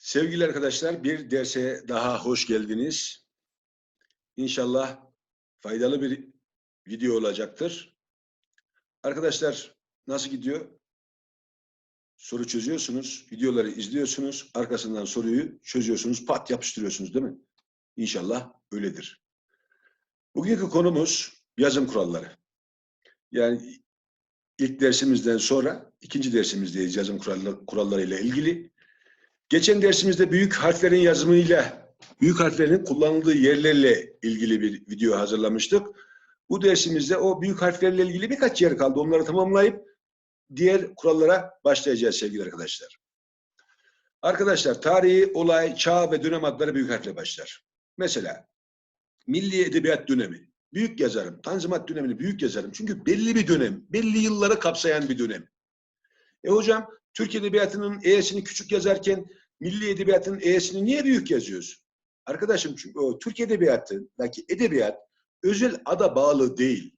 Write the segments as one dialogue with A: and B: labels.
A: Sevgili arkadaşlar bir derse daha hoş geldiniz. İnşallah faydalı bir video olacaktır. Arkadaşlar nasıl gidiyor? Soru çözüyorsunuz, videoları izliyorsunuz, arkasından soruyu çözüyorsunuz, pat yapıştırıyorsunuz değil mi? İnşallah öyledir. Bugünkü konumuz yazım kuralları. Yani ilk dersimizden sonra ikinci dersimizdeyiz yazım kuralları, kurallarıyla ilgili. Geçen dersimizde büyük harflerin yazımıyla, büyük harflerin kullanıldığı yerlerle ilgili bir video hazırlamıştık. Bu dersimizde o büyük harflerle ilgili birkaç yer kaldı. Onları tamamlayıp diğer kurallara başlayacağız sevgili arkadaşlar. Arkadaşlar tarihi, olay, çağ ve dönem adları büyük harfle başlar. Mesela Milli Edebiyat dönemi. Büyük yazarım. Tanzimat dönemini büyük yazarım. Çünkü belli bir dönem, belli yılları kapsayan bir dönem. E hocam Türk Edebiyatı'nın E'sini küçük yazarken Milli Edebiyat'ın E'sini niye büyük yazıyoruz? Arkadaşım çünkü o Türk Edebiyatı'ndaki edebiyat özel ada bağlı değil.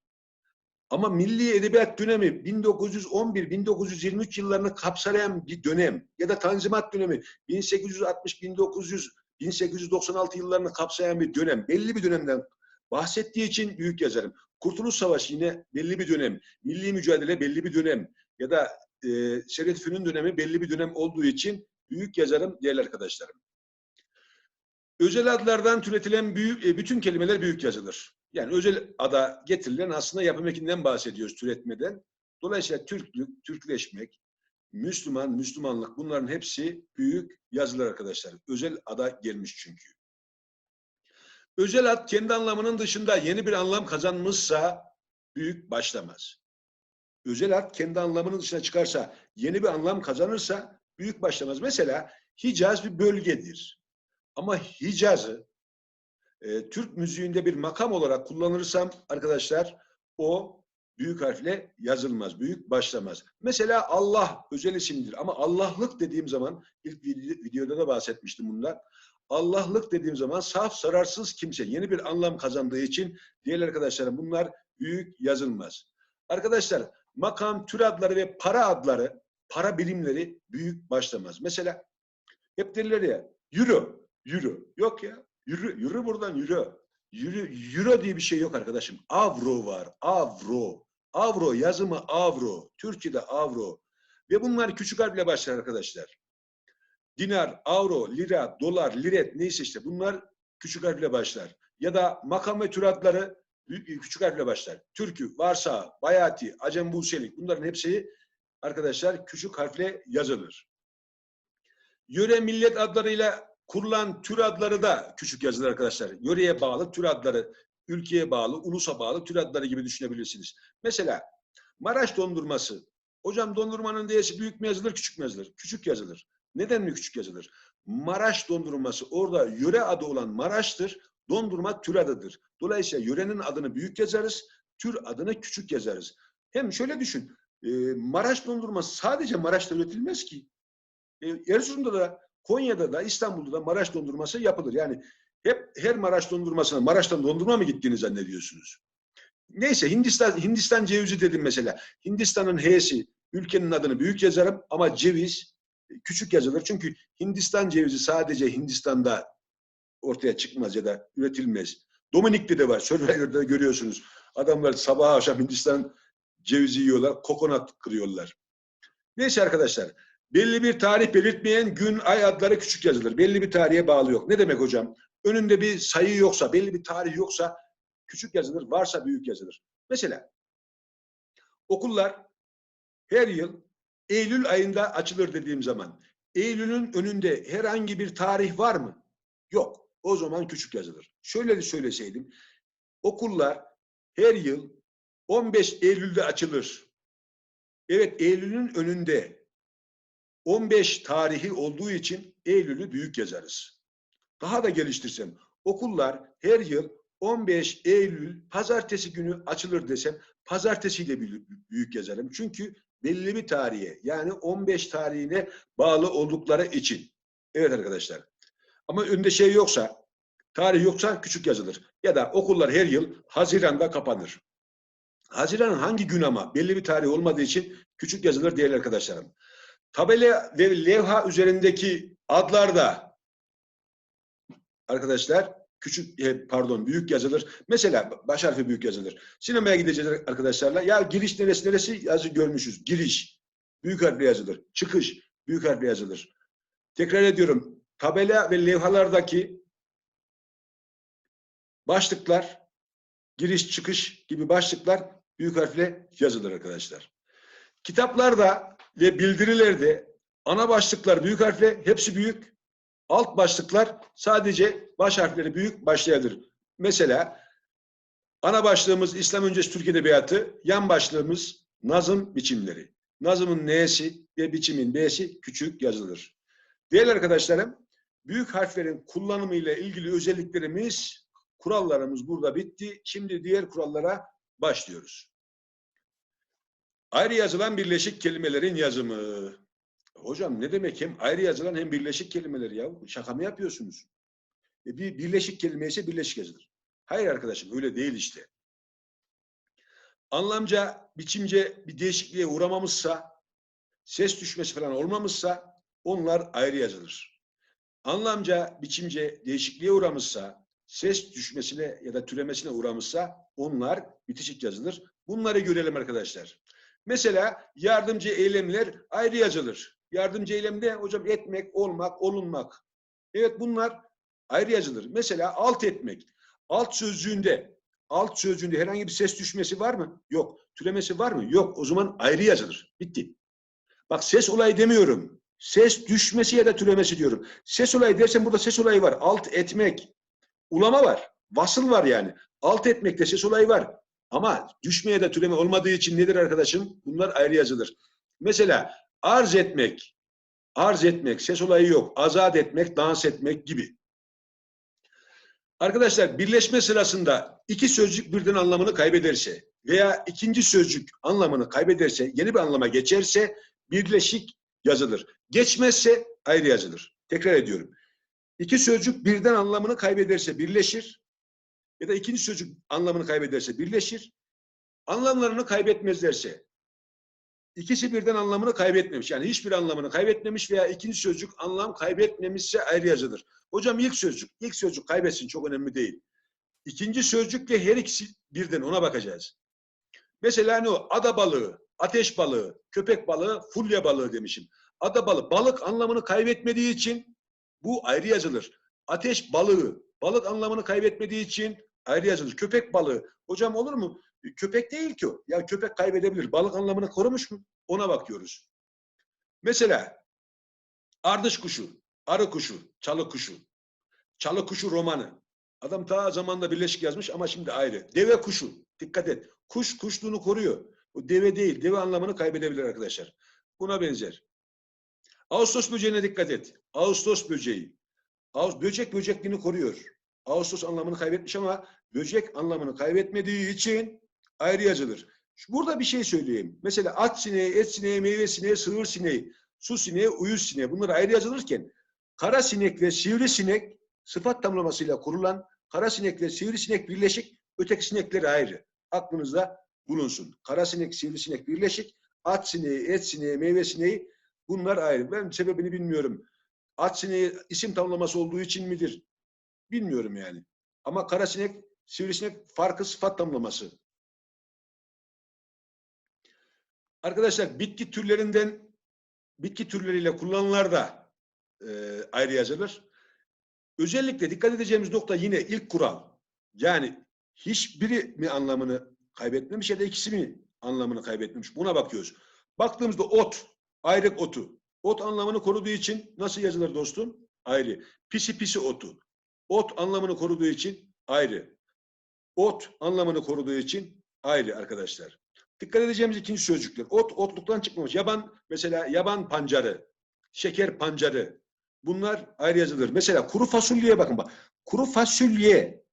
A: Ama Milli Edebiyat dönemi 1911-1923 yıllarını kapsayan bir dönem ya da Tanzimat dönemi 1860-1900 1896 yıllarını kapsayan bir dönem. Belli bir dönemden bahsettiği için büyük yazarım. Kurtuluş Savaşı yine belli bir dönem. Milli mücadele belli bir dönem. Ya da e, Şeref Fünun dönemi belli bir dönem olduğu için büyük yazarım değerli arkadaşlarım. Özel adlardan türetilen büyük, e, bütün kelimeler büyük yazılır. Yani özel ada getirilen aslında yapım ekinden bahsediyoruz türetmeden. Dolayısıyla Türklük, Türkleşmek, Müslüman, Müslümanlık bunların hepsi büyük yazılır arkadaşlar. Özel ada gelmiş çünkü. Özel ad kendi anlamının dışında yeni bir anlam kazanmışsa büyük başlamaz. Özel ad kendi anlamının dışına çıkarsa, yeni bir anlam kazanırsa büyük başlamaz. Mesela Hicaz bir bölgedir. Ama Hicaz'ı e, Türk müziğinde bir makam olarak kullanırsam arkadaşlar o büyük harfle yazılmaz, büyük başlamaz. Mesela Allah özel isimdir ama Allah'lık dediğim zaman ilk videoda da bahsetmiştim bundan. Allah'lık dediğim zaman saf, zararsız kimse yeni bir anlam kazandığı için diğer arkadaşlarım bunlar büyük yazılmaz. Arkadaşlar makam, tür adları ve para adları, para birimleri büyük başlamaz. Mesela hep derler ya euro, euro. Yok ya. Euro, euro buradan euro. Euro, euro diye bir şey yok arkadaşım. Avro var. Avro. Avro yazımı avro. Türkçe'de avro. Ve bunlar küçük harfle başlar arkadaşlar. Dinar, avro, lira, dolar, liret neyse işte bunlar küçük harfle başlar. Ya da makam ve tür adları büyük, küçük harfle başlar. Türkü, Varsa, Bayati, Acem Buselik bunların hepsi arkadaşlar küçük harfle yazılır. Yöre millet adlarıyla kurulan tür adları da küçük yazılır arkadaşlar. Yöreye bağlı tür adları, ülkeye bağlı, ulusa bağlı tür adları gibi düşünebilirsiniz. Mesela Maraş dondurması. Hocam dondurmanın D'si büyük mü yazılır, küçük mü yazılır? Küçük yazılır. Neden mi küçük yazılır? Maraş dondurması orada yöre adı olan Maraş'tır. Dondurma tür adıdır. Dolayısıyla yörenin adını büyük yazarız, tür adını küçük yazarız. Hem şöyle düşün, e, Maraş dondurması sadece Maraş'ta üretilmez ki. E, Erzurum'da da, Konya'da da, İstanbul'da da Maraş dondurması yapılır. Yani hep her Maraş dondurmasına Maraş'tan dondurma mı gittiğini zannediyorsunuz? Neyse Hindistan Hindistan cevizi dedim mesela. Hindistan'ın H'si ülkenin adını büyük yazarım ama ceviz küçük yazılır. Çünkü Hindistan cevizi sadece Hindistan'da ortaya çıkmaz ya da üretilmez. Dominik'te de var. Survivor'da görüyorsunuz. Adamlar sabah akşam Hindistan cevizi yiyorlar, kokonat kırıyorlar. Neyse arkadaşlar. Belli bir tarih belirtmeyen gün, ay adları küçük yazılır. Belli bir tarihe bağlı yok. Ne demek hocam? Önünde bir sayı yoksa, belli bir tarih yoksa küçük yazılır, varsa büyük yazılır. Mesela okullar her yıl Eylül ayında açılır dediğim zaman Eylül'ün önünde herhangi bir tarih var mı? Yok. O zaman küçük yazılır. Şöyle de söyleseydim. Okullar her yıl 15 Eylül'de açılır. Evet Eylül'ün önünde 15 tarihi olduğu için Eylül'ü büyük yazarız. Daha da geliştirsem okullar her yıl 15 Eylül pazartesi günü açılır desem pazartesiyle büyük yazarım. Çünkü belli bir tarihe yani 15 tarihine bağlı oldukları için. Evet arkadaşlar. Ama önünde şey yoksa, tarih yoksa küçük yazılır. Ya da okullar her yıl Haziran'da kapanır. Haziran hangi gün ama belli bir tarih olmadığı için küçük yazılır değerli arkadaşlarım. Tabela ve levha üzerindeki adlarda arkadaşlar küçük e, pardon büyük yazılır. Mesela baş harfi büyük yazılır. Sinemaya gideceğiz arkadaşlarla. Ya giriş neresi neresi yazı görmüşüz. Giriş büyük harfle yazılır. Çıkış büyük harfle yazılır. Tekrar ediyorum. Tabela ve levhalardaki başlıklar giriş çıkış gibi başlıklar büyük harfle yazılır arkadaşlar. Kitaplarda ve bildirilerde ana başlıklar büyük harfle hepsi büyük. Alt başlıklar sadece baş harfleri büyük başlayabilir. Mesela ana başlığımız İslam öncesi Türk Edebiyatı, yan başlığımız nazım biçimleri. Nazımın n'si ve biçimin b'si küçük yazılır. Değerli arkadaşlarım, büyük harflerin kullanımı ile ilgili özelliklerimiz, kurallarımız burada bitti. Şimdi diğer kurallara başlıyoruz. Ayrı yazılan birleşik kelimelerin yazımı. Hocam ne demek hem ayrı yazılan hem birleşik kelimeler ya? Şaka mı yapıyorsunuz? E bir birleşik kelime ise birleşik yazılır. Hayır arkadaşım öyle değil işte. Anlamca, biçimce bir değişikliğe uğramamışsa, ses düşmesi falan olmamışsa onlar ayrı yazılır. Anlamca, biçimce değişikliğe uğramışsa, ses düşmesine ya da türemesine uğramışsa onlar bitişik yazılır. Bunları görelim arkadaşlar. Mesela yardımcı eylemler ayrı yazılır. Yardımcı eylemde hocam etmek, olmak, olunmak. Evet bunlar ayrı yazılır. Mesela alt etmek. Alt sözcüğünde, alt sözcüğünde herhangi bir ses düşmesi var mı? Yok. Türemesi var mı? Yok. O zaman ayrı yazılır. Bitti. Bak ses olayı demiyorum. Ses düşmesi ya da türemesi diyorum. Ses olayı dersen burada ses olayı var. Alt etmek. Ulama var. Vasıl var yani. Alt etmekte ses olayı var. Ama düşmeye de türeme olmadığı için nedir arkadaşım? Bunlar ayrı yazılır. Mesela arz etmek, arz etmek, ses olayı yok. Azat etmek, dans etmek gibi. Arkadaşlar birleşme sırasında iki sözcük birden anlamını kaybederse veya ikinci sözcük anlamını kaybederse, yeni bir anlama geçerse birleşik yazılır. Geçmezse ayrı yazılır. Tekrar ediyorum. İki sözcük birden anlamını kaybederse birleşir ya da ikinci sözcük anlamını kaybederse birleşir. Anlamlarını kaybetmezlerse ikisi birden anlamını kaybetmemiş. Yani hiçbir anlamını kaybetmemiş veya ikinci sözcük anlam kaybetmemişse ayrı yazılır. Hocam ilk sözcük, ilk sözcük kaybetsin çok önemli değil. İkinci sözcükle her ikisi birden ona bakacağız. Mesela ne o? Ada balığı, ateş balığı, köpek balığı, fulya balığı demişim. Ada balığı, balık anlamını kaybetmediği için bu ayrı yazılır. Ateş balığı, balık anlamını kaybetmediği için ayrı yazılır. Köpek balığı, hocam olur mu? Köpek değil ki o. Ya köpek kaybedebilir. Balık anlamını korumuş mu? Ona bakıyoruz. Mesela ardış kuşu, arı kuşu, çalı kuşu. Çalı kuşu romanı. Adam ta zamanda birleşik yazmış ama şimdi ayrı. Deve kuşu. Dikkat et. Kuş kuşluğunu koruyor. O deve değil. Deve anlamını kaybedebilir arkadaşlar. Buna benzer. Ağustos böceğine dikkat et. Ağustos böceği. Ağustos, böcek böcekliğini koruyor. Ağustos anlamını kaybetmiş ama böcek anlamını kaybetmediği için ayrı yazılır. Burada bir şey söyleyeyim. Mesela at sineği, et sineği, meyve sineği, sığır sineği, su sineği, uyuz sineği bunlar ayrı yazılırken kara sinek ve sivri sinek sıfat tamlamasıyla kurulan kara sinek ve sivri sinek birleşik, öteki sinekleri ayrı. Aklınızda bulunsun. Kara sinek, sivri sinek birleşik, at sineği, et sineği, meyve sineği bunlar ayrı. Ben sebebini bilmiyorum. At sineği isim tamlaması olduğu için midir? Bilmiyorum yani. Ama kara sinek, sivrisinek farkı sıfat tamlaması. Arkadaşlar bitki türlerinden bitki türleriyle kullanılar da e, ayrı yazılır. Özellikle dikkat edeceğimiz nokta yine ilk kural. Yani hiçbiri mi anlamını kaybetmemiş ya da ikisi mi anlamını kaybetmemiş? Buna bakıyoruz. Baktığımızda ot, ayrık otu. Ot anlamını koruduğu için nasıl yazılır dostum? Ayrı. Pisi pisi otu. Ot anlamını koruduğu için ayrı. Ot anlamını koruduğu için ayrı arkadaşlar. Dikkat edeceğimiz ikinci sözcükler. Ot, otluktan çıkmamış. Yaban, mesela yaban pancarı, şeker pancarı. Bunlar ayrı yazılır. Mesela kuru fasulyeye bakın bak. Kuru fasulye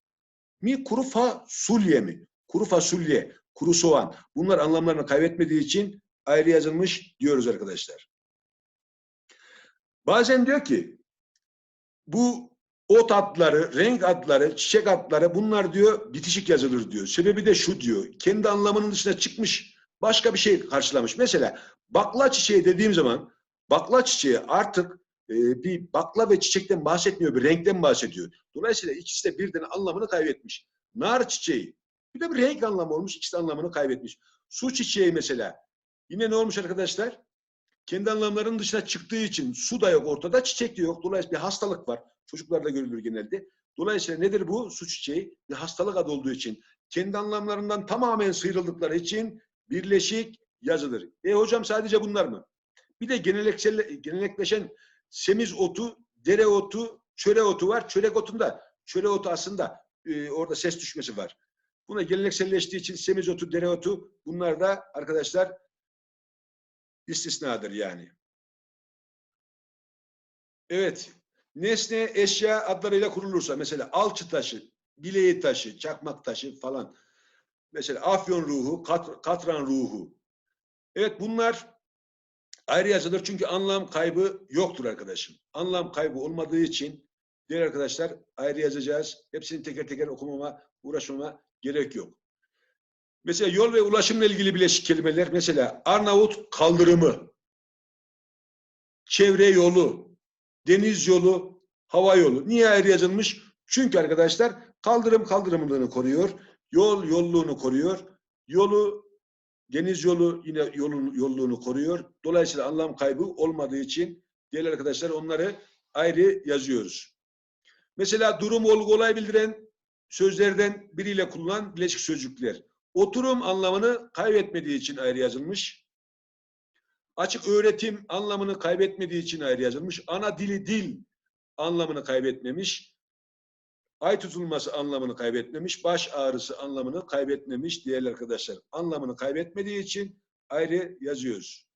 A: mi, kuru fasulye mi? Kuru fasulye, kuru soğan. Bunlar anlamlarını kaybetmediği için ayrı yazılmış diyoruz arkadaşlar. Bazen diyor ki bu ot adları, renk adları, çiçek adları bunlar diyor bitişik yazılır diyor. Sebebi de şu diyor. Kendi anlamının dışına çıkmış başka bir şey karşılamış. Mesela bakla çiçeği dediğim zaman bakla çiçeği artık e, bir bakla ve çiçekten bahsetmiyor, bir renkten bahsediyor. Dolayısıyla ikisi de birden anlamını kaybetmiş. Nar çiçeği, bir de bir renk anlamı olmuş, ikisi anlamını kaybetmiş. Su çiçeği mesela. Yine ne olmuş arkadaşlar? Kendi anlamlarının dışına çıktığı için su da yok ortada, çiçek de yok. Dolayısıyla bir hastalık var. Çocuklarda görülür genelde. Dolayısıyla nedir bu? Su çiçeği bir hastalık adı olduğu için. Kendi anlamlarından tamamen sıyrıldıkları için birleşik yazılır. E hocam sadece bunlar mı? Bir de geneleksel, genellikleşen semiz otu, dere otu, çöre otu var. Çörek otunda, çöre otu aslında e, orada ses düşmesi var. Buna gelenekselleştiği için semiz otu, dere otu bunlar da arkadaşlar istisnadır yani. Evet. Nesne, eşya adlarıyla kurulursa mesela alçı taşı, bileği taşı, çakmak taşı falan. Mesela afyon ruhu, kat, katran ruhu. Evet bunlar ayrı yazılır çünkü anlam kaybı yoktur arkadaşım. Anlam kaybı olmadığı için diğer arkadaşlar ayrı yazacağız. Hepsini teker teker okumama, uğraşmama gerek yok. Mesela yol ve ulaşımla ilgili bileşik kelimeler mesela Arnavut kaldırımı, çevre yolu, deniz yolu, hava yolu. Niye ayrı yazılmış? Çünkü arkadaşlar kaldırım kaldırımlığını koruyor, yol yolluğunu koruyor, yolu deniz yolu yine yolun yolluğunu koruyor. Dolayısıyla anlam kaybı olmadığı için değerli arkadaşlar onları ayrı yazıyoruz. Mesela durum olgu olay bildiren sözlerden biriyle kullanılan bileşik sözcükler. Oturum anlamını kaybetmediği için ayrı yazılmış. Açık öğretim anlamını kaybetmediği için ayrı yazılmış. Ana dili dil anlamını kaybetmemiş. Ay tutulması anlamını kaybetmemiş. Baş ağrısı anlamını kaybetmemiş değerli arkadaşlar. Anlamını kaybetmediği için ayrı yazıyoruz.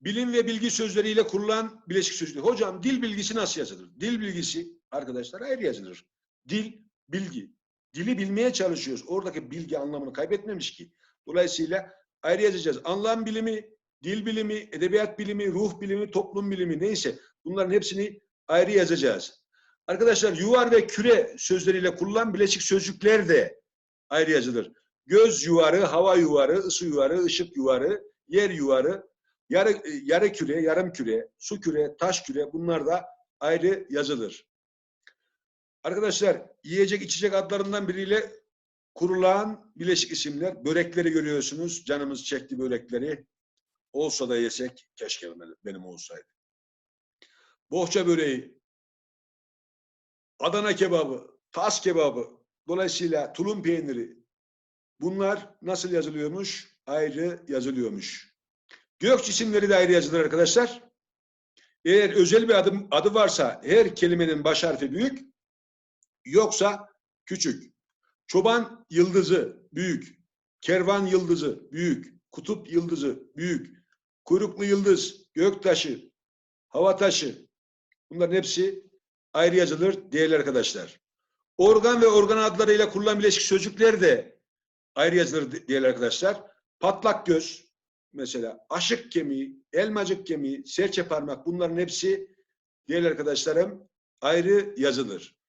A: Bilim ve bilgi sözleriyle kurulan bileşik sözcükler. Hocam dil bilgisi nasıl yazılır? Dil bilgisi arkadaşlar ayrı yazılır. Dil, bilgi. Dili bilmeye çalışıyoruz. Oradaki bilgi anlamını kaybetmemiş ki. Dolayısıyla ayrı yazacağız. Anlam bilimi, dil bilimi, edebiyat bilimi, ruh bilimi, toplum bilimi neyse bunların hepsini ayrı yazacağız. Arkadaşlar yuvar ve küre sözleriyle kullanılan bileşik sözcükler de ayrı yazılır. Göz yuvarı, hava yuvarı, ısı yuvarı, ışık yuvarı, yer yuvarı, yarı, yarı küre, yarım küre, su küre, taş küre bunlar da ayrı yazılır. Arkadaşlar yiyecek içecek adlarından biriyle kurulan bileşik isimler. Börekleri görüyorsunuz. Canımız çekti börekleri. Olsa da yesek keşke benim olsaydı. Bohça böreği, Adana kebabı, tas kebabı, dolayısıyla tulum peyniri. Bunlar nasıl yazılıyormuş? Ayrı yazılıyormuş. Gök cisimleri de ayrı yazılır arkadaşlar. Eğer özel bir adım, adı varsa her kelimenin baş harfi büyük, yoksa küçük. Çoban yıldızı büyük, kervan yıldızı büyük, kutup yıldızı büyük, kuyruklu yıldız, göktaşı, hava taşı. Bunların hepsi ayrı yazılır değerli arkadaşlar. Organ ve organ adlarıyla kurulan bileşik sözcükler de ayrı yazılır değerli arkadaşlar. Patlak göz mesela, aşık kemiği, elmacık kemiği, serçe parmak bunların hepsi değerli arkadaşlarım ayrı yazılır.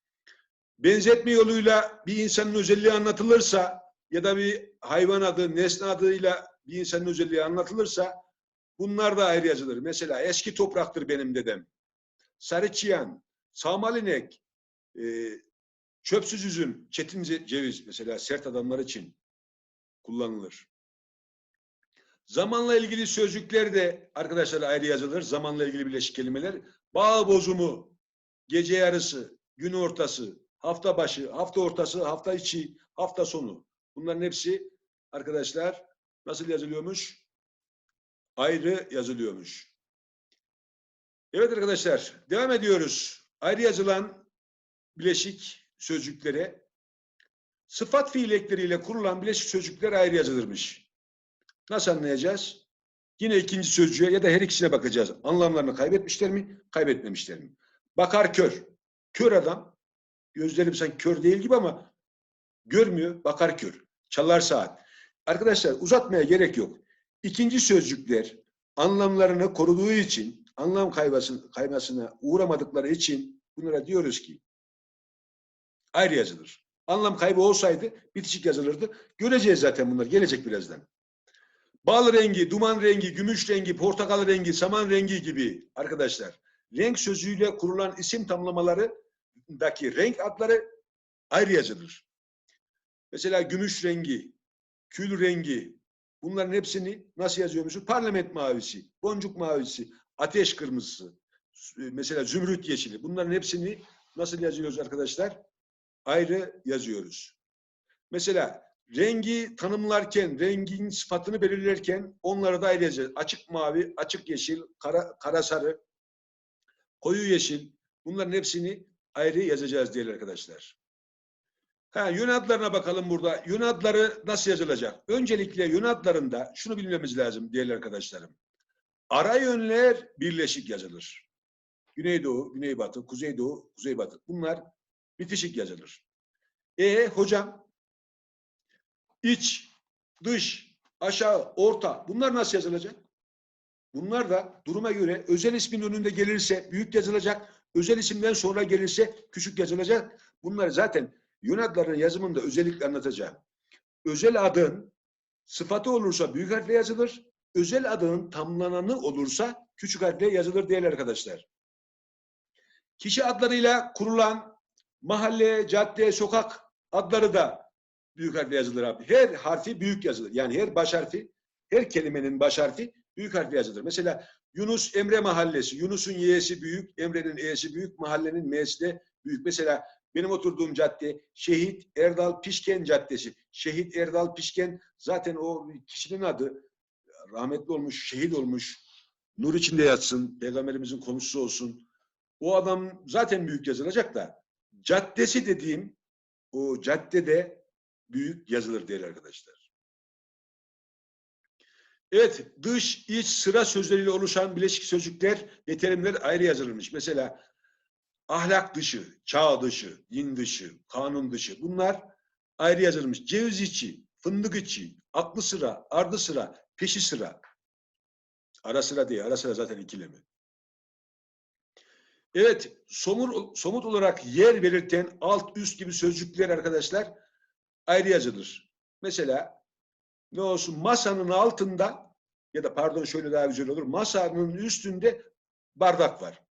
A: Benzetme yoluyla bir insanın özelliği anlatılırsa ya da bir hayvan adı, nesne adıyla bir insanın özelliği anlatılırsa bunlar da ayrı yazılır. Mesela eski topraktır benim dedem. Sarı çiyan, Samalinek, e, çöpsüz üzüm, çetin ceviz mesela sert adamlar için kullanılır. Zamanla ilgili sözcükler de arkadaşlar ayrı yazılır. Zamanla ilgili birleşik kelimeler. Bağ bozumu, gece yarısı, gün ortası, hafta başı, hafta ortası, hafta içi, hafta sonu. Bunların hepsi arkadaşlar nasıl yazılıyormuş? Ayrı yazılıyormuş. Evet arkadaşlar devam ediyoruz ayrı yazılan bileşik sözcüklere sıfat fiil ekleriyle kurulan bileşik sözcükler ayrı yazılırmış. Nasıl anlayacağız? Yine ikinci sözcüğe ya da her ikisine bakacağız. Anlamlarını kaybetmişler mi, kaybetmemişler mi? Bakar kör. Kör adam. Gözlerim sen kör değil gibi ama görmüyor, bakar kör. Çalar saat. Arkadaşlar uzatmaya gerek yok. İkinci sözcükler anlamlarını koruduğu için anlam kaybasına, kaymasına uğramadıkları için bunlara diyoruz ki ayrı yazılır. Anlam kaybı olsaydı bitişik yazılırdı. Göreceğiz zaten bunlar. Gelecek birazdan. bal rengi, duman rengi, gümüş rengi, portakal rengi, saman rengi gibi arkadaşlar. Renk sözüyle kurulan isim tamlamalarındaki renk adları ayrı yazılır. Mesela gümüş rengi, kül rengi, bunların hepsini nasıl yazıyormuşuz? Parlament mavisi, boncuk mavisi, ateş kırmızısı, mesela zümrüt yeşili. Bunların hepsini nasıl yazıyoruz arkadaşlar? Ayrı yazıyoruz. Mesela rengi tanımlarken, rengin sıfatını belirlerken onları da ayrı yazacağız. Açık mavi, açık yeşil, kara, kara sarı, koyu yeşil. Bunların hepsini ayrı yazacağız değerli arkadaşlar. Ha, yön adlarına bakalım burada. Yön adları nasıl yazılacak? Öncelikle yön adlarında şunu bilmemiz lazım değerli arkadaşlarım. Ara yönler birleşik yazılır. Güneydoğu, güneybatı, kuzeydoğu, kuzeybatı. Bunlar bitişik yazılır. E hocam iç, dış, aşağı, orta bunlar nasıl yazılacak? Bunlar da duruma göre özel ismin önünde gelirse büyük yazılacak, özel isimden sonra gelirse küçük yazılacak. Bunlar zaten yön yazımında özellikle anlatacağım. Özel adın sıfatı olursa büyük harfle yazılır, özel adının tamlananı olursa küçük harfle yazılır değerli arkadaşlar. Kişi adlarıyla kurulan mahalle, cadde, sokak adları da büyük harfle yazılır abi. Her harfi büyük yazılır. Yani her baş harfi, her kelimenin baş harfi büyük harfle yazılır. Mesela Yunus Emre Mahallesi. Yunus'un y'si büyük, Emre'nin e'si büyük, mahallenin m'si de büyük. Mesela benim oturduğum cadde Şehit Erdal Pişken Caddesi. Şehit Erdal Pişken zaten o kişinin adı rahmetli olmuş, şehit olmuş. Nur içinde yatsın, peygamberimizin komşusu olsun. O adam zaten büyük yazılacak da caddesi dediğim o caddede büyük yazılır değerli arkadaşlar. Evet, dış, iç, sıra sözleriyle oluşan bileşik sözcükler ve terimler ayrı yazılmış. Mesela ahlak dışı, çağ dışı, din dışı, kanun dışı bunlar ayrı yazılmış. Ceviz içi, fındık içi, aklı sıra, ardı sıra, peşi sıra. Ara sıra değil, ara sıra zaten ikilemi. Evet, somut, somut olarak yer belirten alt üst gibi sözcükler arkadaşlar ayrı yazılır. Mesela ne olsun masanın altında ya da pardon şöyle daha güzel olur. Masanın üstünde bardak var.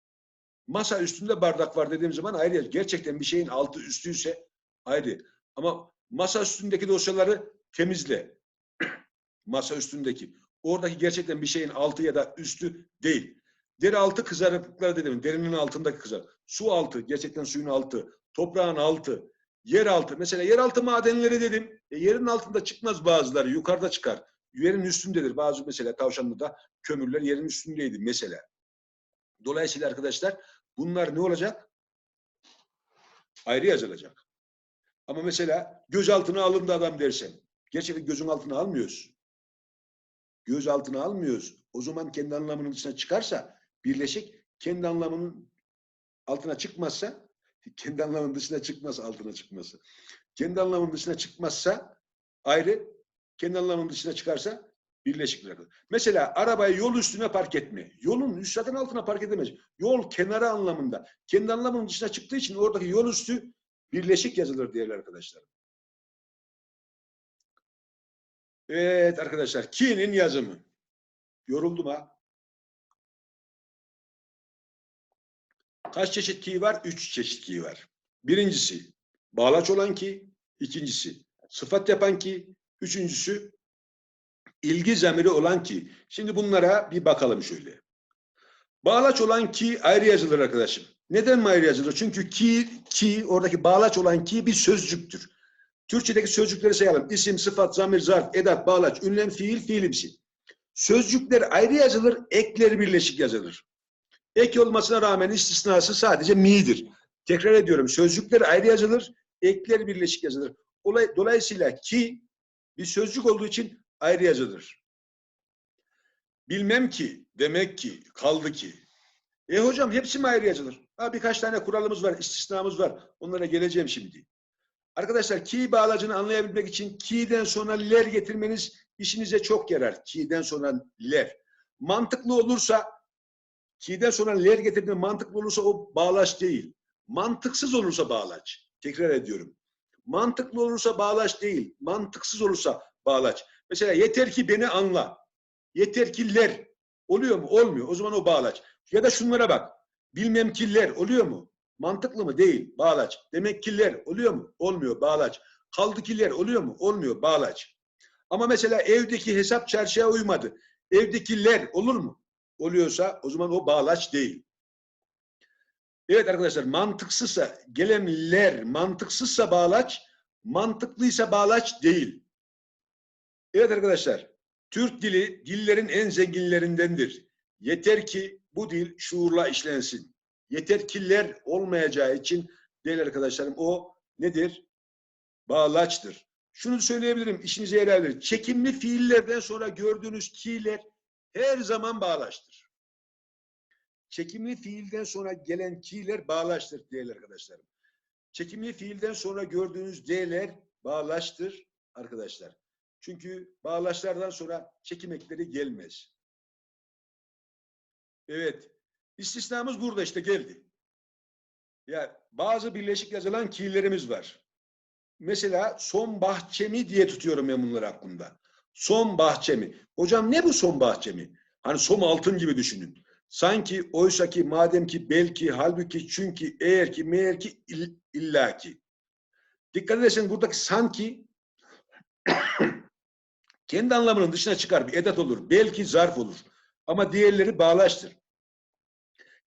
A: Masa üstünde bardak var dediğim zaman ayrı. Gerçekten bir şeyin altı üstüyse ayrı. Ama masa üstündeki dosyaları temizle. masa üstündeki. Oradaki gerçekten bir şeyin altı ya da üstü değil. Deri altı kızarıklıkları dedim. Derinin altındaki kızar. Su altı, gerçekten suyun altı. Toprağın altı. Yer altı. Mesela yeraltı madenleri dedim. E, yerin altında çıkmaz bazıları. Yukarıda çıkar. Yerin üstündedir. Bazı mesela Tavşanlı'da kömürler yerin üstündeydi mesela. Dolayısıyla arkadaşlar bunlar ne olacak? Ayrı yazılacak. Ama mesela gözaltına alındı adam dersen. Gerçekten gözün altına almıyoruz. Göz altına almıyoruz. O zaman kendi anlamının dışına çıkarsa birleşik kendi anlamının altına çıkmazsa kendi anlamının dışına çıkmaz altına çıkması. Kendi anlamının dışına çıkmazsa ayrı, kendi anlamının dışına çıkarsa birleşik bırakılır. Mesela arabayı yol üstüne park etme. Yolun üst zaten altına park edemez. Yol kenarı anlamında. Kendi anlamının dışına çıktığı için oradaki yol üstü birleşik yazılır değerli arkadaşlar. Evet arkadaşlar, ki'nin yazımı. Yoruldum ha. Kaç çeşit ki var? Üç çeşit ki var. Birincisi bağlaç olan ki, ikincisi sıfat yapan ki, üçüncüsü ilgi zamiri olan ki. Şimdi bunlara bir bakalım şöyle. Bağlaç olan ki ayrı yazılır arkadaşım. Neden mi ayrı yazılır? Çünkü ki, ki oradaki bağlaç olan ki bir sözcüktür. Türkçedeki sözcükleri sayalım. İsim, sıfat, zamir, zarf, edat, bağlaç, ünlem, fiil, fiilimsi. Sözcükler ayrı yazılır, ekleri birleşik yazılır. Ek olmasına rağmen istisnası sadece mi'dir. Tekrar ediyorum. Sözcükler ayrı yazılır, ekler birleşik yazılır. Olay, dolayısıyla ki bir sözcük olduğu için ayrı yazılır. Bilmem ki, demek ki, kaldı ki. E hocam hepsi mi ayrı yazılır? Ha, birkaç tane kuralımız var, istisnamız var. Onlara geleceğim şimdi. Arkadaşlar ki bağlacını anlayabilmek için ki'den sonra ler getirmeniz işinize çok yarar. Ki'den sonra ler. Mantıklı olursa ki'den sonra ler getirdiğinde mantıklı olursa o bağlaç değil. Mantıksız olursa bağlaç. Tekrar ediyorum. Mantıklı olursa bağlaç değil. Mantıksız olursa bağlaç. Mesela yeter ki beni anla. Yeter kiler oluyor mu? Olmuyor. O zaman o bağlaç. Ya da şunlara bak. Bilmem killer oluyor mu? Mantıklı mı? Değil. Bağlaç. Demek killer oluyor mu? Olmuyor. Bağlaç. Kaldı kiler oluyor mu? Olmuyor. Bağlaç. Ama mesela evdeki hesap çarşıya uymadı. Evdekiler olur mu? Oluyorsa o zaman o bağlaç değil. Evet arkadaşlar mantıksızsa gelenler mantıksızsa bağlaç, mantıklıysa bağlaç değil. Evet arkadaşlar Türk dili dillerin en zenginlerindendir. Yeter ki bu dil şuurla işlensin. Yeter kiler olmayacağı için değerli arkadaşlarım o nedir? Bağlaçtır. Şunu söyleyebilirim işinize yarayabilir. Çekimli fiillerden sonra gördüğünüz ki'ler her zaman bağlaçtır. Çekimli fiilden sonra gelen ki'ler bağlaçtır değerli arkadaşlarım. Çekimli fiilden sonra gördüğünüz d'ler bağlaçtır arkadaşlar. Çünkü bağlaçlardan sonra çekim ekleri gelmez. Evet. İstisnamız burada işte geldi. Ya bazı birleşik yazılan ki'lerimiz var. Mesela son bahçemi diye tutuyorum ben bunları aklımda. Son bahçemi. Hocam ne bu son bahçemi? Hani som altın gibi düşünün. Sanki, oysa ki, madem ki, belki, halbuki, çünkü, eğer ki, meğer ki, ill- illaki. Dikkat ederseniz buradaki sanki kendi anlamının dışına çıkar bir edat olur. Belki zarf olur. Ama diğerleri bağlaştır.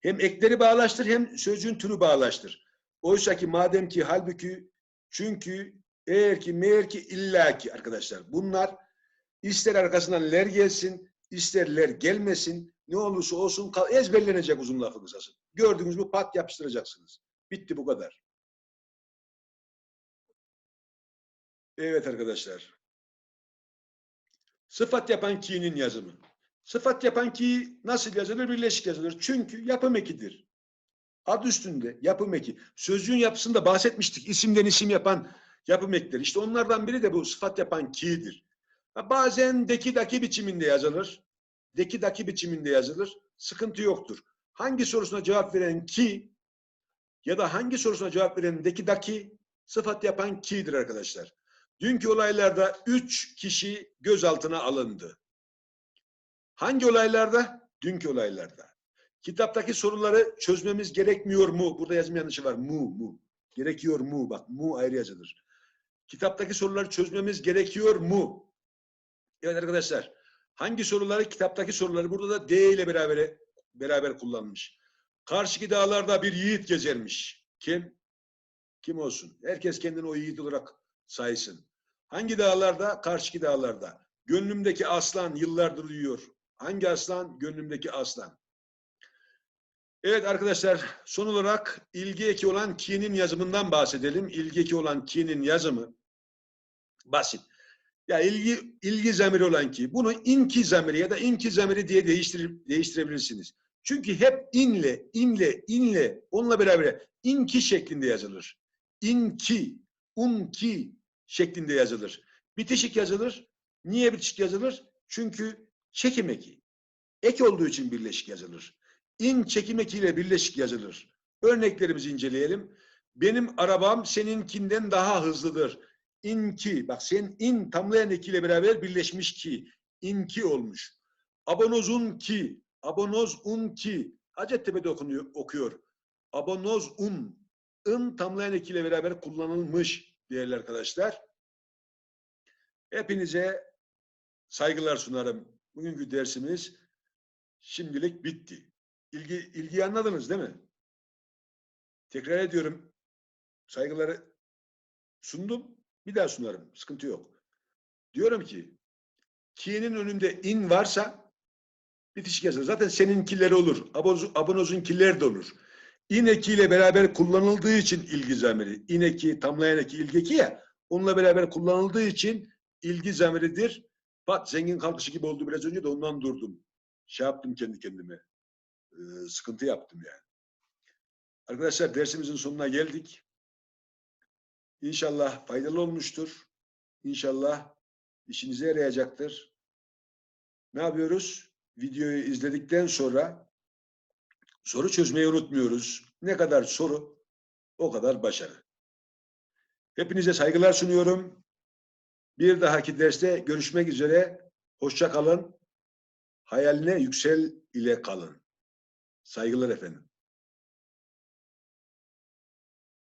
A: Hem ekleri bağlaştır hem sözcüğün türü bağlaştır. Oysa ki, madem ki, halbuki, çünkü, eğer ki, meğer ki, illaki arkadaşlar. Bunlar ister arkasından ler gelsin, ister ler gelmesin. Ne olursa olsun ezberlenecek uzun lafı kısası. Gördünüz mü pat yapıştıracaksınız. Bitti bu kadar. Evet arkadaşlar. Sıfat yapan ki'nin yazımı. Sıfat yapan ki nasıl yazılır? Birleşik yazılır. Çünkü yapım ekidir. Adı üstünde yapım eki. Sözcüğün yapısında bahsetmiştik. İsimden isim yapan yapım ekleri. İşte onlardan biri de bu sıfat yapan ki'dir. Bazen deki daki biçiminde yazılır. Deki daki biçiminde yazılır. Sıkıntı yoktur. Hangi sorusuna cevap veren ki ya da hangi sorusuna cevap veren deki daki sıfat yapan ki'dir arkadaşlar. Dünkü olaylarda üç kişi gözaltına alındı. Hangi olaylarda? Dünkü olaylarda. Kitaptaki soruları çözmemiz gerekmiyor mu? Burada yazım yanlışı var. Mu, mu. Gerekiyor mu? Bak mu ayrı yazılır. Kitaptaki soruları çözmemiz gerekiyor mu? Evet arkadaşlar. Hangi soruları? Kitaptaki soruları burada da D ile beraber beraber kullanmış. Karşıki dağlarda bir yiğit gezermiş. Kim? Kim olsun? Herkes kendini o yiğit olarak saysın. Hangi dağlarda? Karşıki dağlarda. Gönlümdeki aslan yıllardır uyuyor. Hangi aslan? Gönlümdeki aslan. Evet arkadaşlar son olarak ilgi eki olan ki'nin yazımından bahsedelim. İlgi eki olan ki'nin yazımı basit. Ya ilgi ilgi zamiri olan ki bunu inki zamiri ya da inki zamiri diye değiştir, değiştirebilirsiniz. Çünkü hep inle, inle, inle onunla beraber inki şeklinde yazılır. İnki, unki şeklinde yazılır. Bitişik yazılır. Niye bitişik yazılır? Çünkü çekim eki. Ek olduğu için birleşik yazılır. İn çekim ekiyle birleşik yazılır. Örneklerimizi inceleyelim. Benim arabam seninkinden daha hızlıdır. İnki, bak sen in tamlayan ekiyle beraber birleşmiş ki. İnki olmuş. Abonozun ki, abonoz un ki. Hacettepe'de okunuyor, okuyor. Abonoz un, ın tamlayan ekiyle beraber kullanılmış değerli arkadaşlar. Hepinize saygılar sunarım. Bugünkü dersimiz şimdilik bitti. İlgi, ilgiyi anladınız değil mi? Tekrar ediyorum. Saygıları sundum. Bir daha sunarım. Sıkıntı yok. Diyorum ki ki'nin önünde in varsa bitişik yazılır. Zaten seninkileri olur. Abonoz, abonozunkiler de olur. İn ekiyle beraber kullanıldığı için ilgi zamiri. İn eki, tamlayan eki, ilgi eki ya. Onunla beraber kullanıldığı için ilgi zamiridir. Bak zengin kalkışı gibi oldu biraz önce de ondan durdum. Şey yaptım kendi kendime. Ee, sıkıntı yaptım yani. Arkadaşlar dersimizin sonuna geldik. İnşallah faydalı olmuştur. İnşallah işinize yarayacaktır. Ne yapıyoruz? Videoyu izledikten sonra soru çözmeyi unutmuyoruz. Ne kadar soru o kadar başarı. Hepinize saygılar sunuyorum. Bir dahaki derste görüşmek üzere. Hoşça kalın. Hayaline yüksel ile kalın. Saygılar efendim.